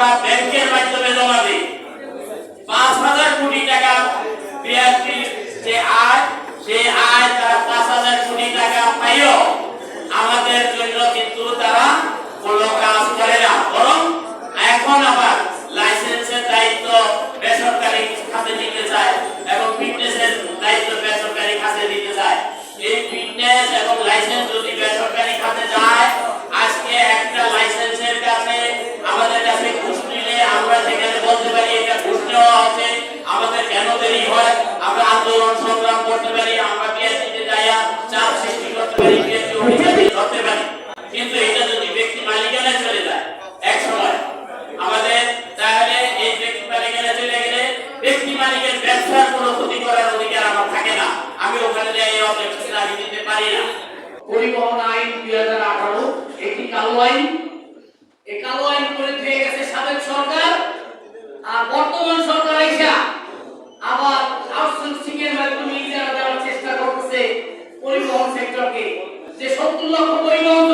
আমরা ব্যাংকের মাধ্যমে জমা দিই। পাঁচ হাজার কোটি টাকা বিআরটির যে আয় সে আয় তারা পাঁচ হাজার কোটি টাকা পাইও। আমাদের জন্য কিন্তু তারা কোনো কাজ করে না। আন্দোলন সংগ্রাম করতে পারি, আমরা বিএসপিতে যাইয়া চাপ সৃষ্টি করতে পারি বিএসপি অভিযানে করতে পারি কিন্তু এটা যদি ব্যক্তি মালিকানায় চলে যায়, এক সময় আমাদের তাহলে এই ব্যক্তি মালিকানায় চলে গেলে ব্যক্তি মালিকের ব্যবসার কোনো ক্ষতি করার অধিকার আমার থাকে না। আমি ওখানে যাই, এই অবজেকশন আমি দিতে পারি না। পরিবহন আইন দুই হাজার আঠারো, একটি কালো আইন। এই আইন করে দিয়ে গেছে সাবেক সরকার। আর বর্তমান সরকার বিতর্কে যে সত্তর লক্ষ পরিমাণ